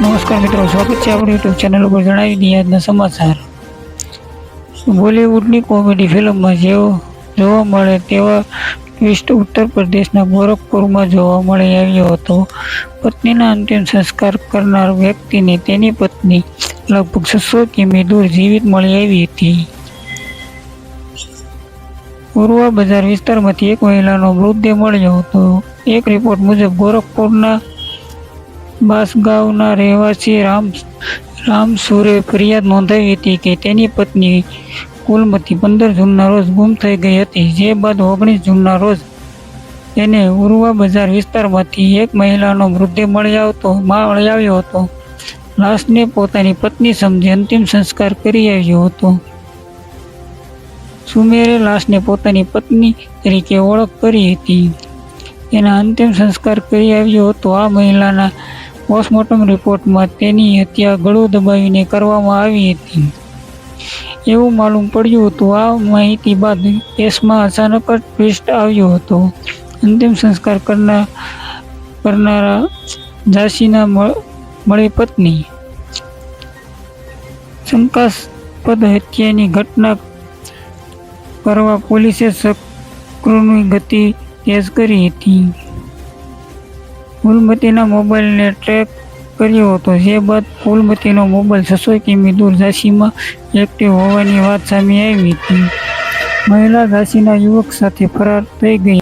નમસ્કાર મિત્રો, સ્વાગત છે આપણી યુટ્યુબ ચેનલ ઉપર જણાવી દઈએ સમાચાર. બોલિવૂડની કોમેડી ફિલ્મમાં જેવો જોવા મળે તેવા ટ્વિસ્ટ ઉત્તર પ્રદેશના ગોરખપુરમાં જોવા મળી આવ્યો હતો. પત્નીના અંતિમ સંસ્કાર કરનાર વ્યક્તિને તેની પત્ની લગભગ છસો કિમી દૂર જીવિત મળી આવી હતી. પૂર્વા બજાર વિસ્તારમાંથી એક મહિલાનો મૃતદેહ મળ્યો હતો. એક રિપોર્ટ મુજબ ગોરખપુરના બાસગાંવના રહેવાસી રામ રામસુરે ફરિયાદ નોંધાવી હતી કે તેની પત્ની કુલમતી પંદર જૂનના રોજ ગુમ થઈ ગઈ હતી. જે બાદ ઓગણીસ જૂનના રોજ તેને ઉર્વા બજાર વિસ્તારમાંથી એક મહિલાનો મૃતદેહ મળી આવતો મળી આવ્યો હતો. લાશને પોતાની પત્ની સમજી અંતિમ સંસ્કાર કરી આવ્યો હતો. સુમેરે લાશને પોતાની પત્ની તરીકે ઓળખ કરી હતી. તેના અંતિમ સંસ્કાર કરી આવ્યો હતો. આ મહિલાના પોસ્ટમોર્ટમ રિપોર્ટમાં તેની હત્યા ગળું દબાવીને કરવામાં આવી હતી. એવું માલુમ પડ્યું હતું. આ માહિતી બાદ કેસમાં અચાનક જ ટ્વિસ્ટ આવ્યો હતો. અંતિમ સંસ્કાર કરનાર, કરનારા ઝાંસીના મળી પત્ની શંકાસ્પદ હત્યાની ઘટના કરવા પોલીસે સક્રુની ગતિ તેજ કરી હતી. ફૂલમતીના મોબાઈલને ટ્રેક કર્યો હતો. જે બાદ ફૂલમતીનો મોબાઈલ છસો કિમી દૂર ઝાંસીમાં એક્ટિવ હોવાની વાત સામે આવી હતી. મહિલા ઝાંસીના યુવક સાથે ફરાર થઈ ગઈ.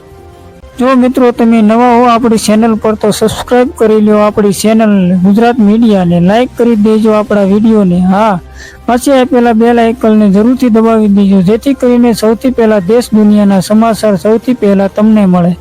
જો મિત્રો તમે નવા હો, આપણી ચેનલ પર તો સબસ્ક્રાઇબ કરી લો આપણી ચેનલ ગુજરાત મીડિયાને લાઇક કરી દેજો આપણા વિડીયોને હા, પાછી આપેલા બેલ આઇકનને જરૂરથી દબાવી દેજો. જેથી કરીને સૌથી પહેલાં દેશ દુનિયાના સમાચાર સૌથી પહેલાં તમને મળે.